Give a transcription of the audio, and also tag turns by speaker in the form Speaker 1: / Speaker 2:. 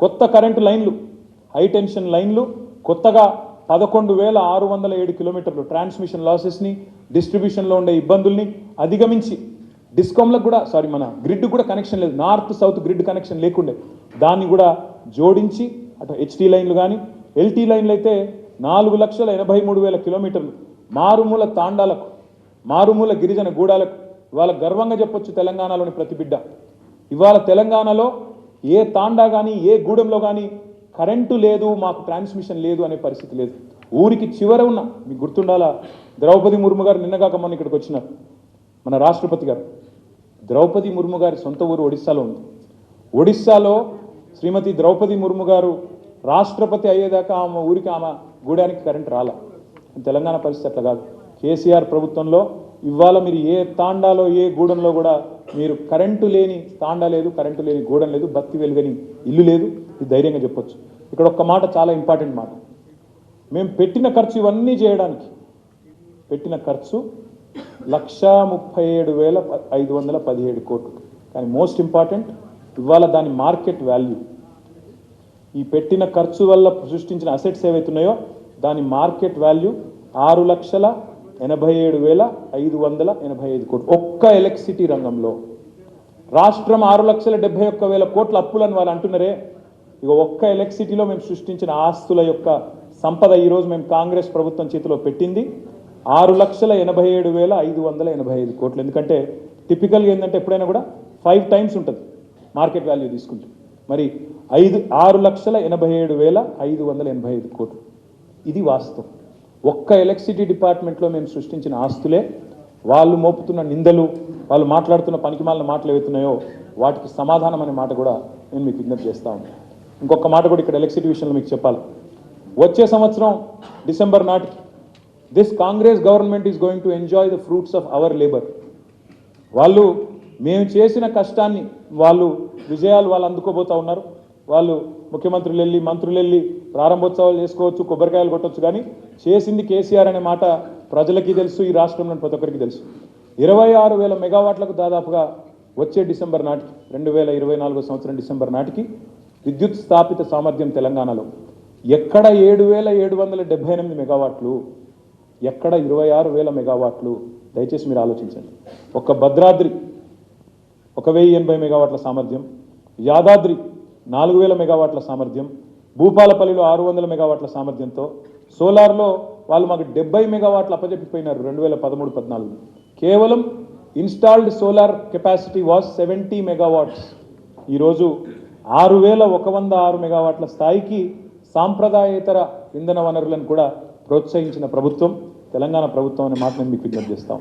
Speaker 1: కొత్త కరెంటు లైన్లు హైటెన్షన్ లైన్లు కొత్తగా పదకొండు వేల ఆరు వందల ఏడు కిలోమీటర్లు ట్రాన్స్మిషన్ లాసెస్ని డిస్ట్రిబ్యూషన్లో ఉండే ఇబ్బందుల్ని అధిగమించి డిస్కామ్లకు కూడా సారీ మన గ్రిడ్ కూడా కనెక్షన్ లేదు. నార్త్ సౌత్ గ్రిడ్ కనెక్షన్ లేకుండే. దాన్ని కూడా జోడించి అటు హెచ్టీ లైన్లు కానీ ఎల్టీ లైన్లు అయితే నాలుగు లక్షల ఎనభై మూడు వేల కిలోమీటర్లు. మారుమూల తాండాలకు మారుమూల గిరిజన గూడాలకు ఇవాళ గర్వంగా చెప్పొచ్చు తెలంగాణలోని ప్రతి బిడ్డ. ఇవాళ తెలంగాణలో ఏ తాండా కానీ ఏ గూడెంలో కానీ కరెంటు లేదు మాకు ట్రాన్స్మిషన్ లేదు అనే పరిస్థితి లేదు. ఊరికి చివర ఉన్న మీకు గుర్తుండాలా? ద్రౌపది ముర్ము గారు నిన్నగాక మొన్న ఇక్కడికి వచ్చినారు. మన రాష్ట్రపతి గారు. ద్రౌపది ముర్ము గారి సొంత ఊరు ఒడిస్సాలో ఉంది. ఒడిస్సాలో శ్రీమతి ద్రౌపది ముర్ము గారు రాష్ట్రపతి అయ్యేదాకా ఆమె ఊరికి ఆమె గూడానికి కరెంట్ రాలా. తెలంగాణ పరిస్థితి అట్లా కాదు. కేసీఆర్ ప్రభుత్వంలో ఇవాళ మీరు ఏ తాండాలో ఏ గూడెంలో కూడా మీరు కరెంటు లేని తాండా లేదు కరెంటు లేని గోడం లేదు బత్తి వెలుగని ఇల్లు లేదు ఇది ధైర్యంగా చెప్పొచ్చు. ఇక్కడ ఒక్క మాట చాలా ఇంపార్టెంట్ మాట. మేము పెట్టిన ఖర్చు ఇవన్నీ చేయడానికి పెట్టిన ఖర్చు లక్షా ముప్పై ఏడు వేల ప- ఐదు వందల పదిహేడు కోట్లు. కానీ మోస్ట్ ఇంపార్టెంట్ ఇవాళ దాని మార్కెట్ వాల్యూ. ఈ పెట్టిన ఖర్చు వల్ల సృష్టించిన అసెట్స్ ఏవైతున్నాయో దాని మార్కెట్ వాల్యూ ఆరు లక్షల ఎనభై ఏడు వేల ఐదు వందల ఎనభై ఐదు కోట్లు. ఒక్క ఎలక్ట్రిసిటీ రంగంలో. రాష్ట్రం ఆరు లక్షల డెబ్బై ఒక్క వేల కోట్ల అప్పులని వాళ్ళు అంటున్నారే. ఇక ఒక్క ఎలక్ట్రిసిటీలో మేము సృష్టించిన ఆస్తుల యొక్క సంపద ఈరోజు మేము కాంగ్రెస్ ప్రభుత్వం చేతిలో పెట్టింది. ఆరు లక్షల ఎనభై ఏడు వేల ఐదు వందల ఎనభై ఐదు కోట్లు. ఎందుకంటే టిపికల్గా ఏంటంటే ఎప్పుడైనా కూడా ఫైవ్ టైమ్స్ ఉంటుంది మార్కెట్ వాల్యూ తీసుకుంటే. మరి ఐదు ఆరు లక్షల ఎనభై ఏడు వేల ఐదు వందల ఎనభై ఐదు కోట్లు. ఇది వాస్తవం. ఒక్క ఎలక్ట్రిసిటీ డిపార్ట్మెంట్లో మేము సృష్టించిన ఆస్తులే వాళ్ళు మోపుతున్న నిందలు వాళ్ళు మాట్లాడుతున్న పనికిమాలిన మాటలు ఏవైతున్నాయో వాటికి సమాధానం అనే మాట కూడా నేను మీకు విజ్ఞప్తి చేస్తా ఉన్నాను ఇంకొక మాట కూడా ఇక్కడ ఎలక్ట్రిసిటీ విషయంలో మీకు చెప్పాలి. వచ్చే సంవత్సరం డిసెంబర్ నాటికి this Congress government is going to enjoy the fruits of our labour వాళ్ళు మేము చేసిన కష్టాన్ని వాళ్ళు విజయాలు వాళ్ళు అందుకోబోతా ఉన్నారు. వాళ్ళు ముఖ్యమంత్రులు వెళ్ళి మంత్రులు వెళ్ళి ప్రారంభోత్సవాలు చేసుకోవచ్చు కొబ్బరికాయలు కొట్టొచ్చు. కానీ చేసింది కేసీఆర్ అనే మాట ప్రజలకి తెలుసు ఈ రాష్ట్రంలోని ప్రతి ఒక్కరికి తెలుసు. ఇరవై ఆరు వేల మెగావాట్లకు దాదాపుగా వచ్చే డిసెంబర్ నాటికి రెండు వేల ఇరవై నాలుగో సంవత్సరం డిసెంబర్ నాటికి విద్యుత్ స్థాపిత సామర్థ్యం తెలంగాణలో. ఎక్కడ ఏడు వేల ఏడు వందల డెబ్బై ఎనిమిది మెగావాట్లు ఎక్కడ ఇరవై ఆరు వేల మెగావాట్లు? దయచేసి మీరు ఆలోచించండి. ఒక భద్రాద్రి ఒక వెయ్యి ఎనభై మెగావాట్ల సామర్థ్యం యాదాద్రి నాలుగు వేల మెగావాట్ల సామర్థ్యం భూపాలపల్లిలో ఆరు వందల మెగావాట్ల సామర్థ్యంతో సోలార్లో వాళ్ళు మాకు డెబ్బై మెగావాట్లు అప్పజెప్పిపోయినారు రెండు వేల పదమూడు పద్నాలుగు కేవలం installed solar capacity was seventy megawatts. ఈరోజు ఆరు వేల ఒక వంద ఆరు మెగావాట్ల స్థాయికి సాంప్రదాయేతర ఇంధన వనరులను కూడా ప్రోత్సహించిన ప్రభుత్వం తెలంగాణ ప్రభుత్వం అనే మాట నేను మీకు విజ్ఞప్తి చేస్తాం.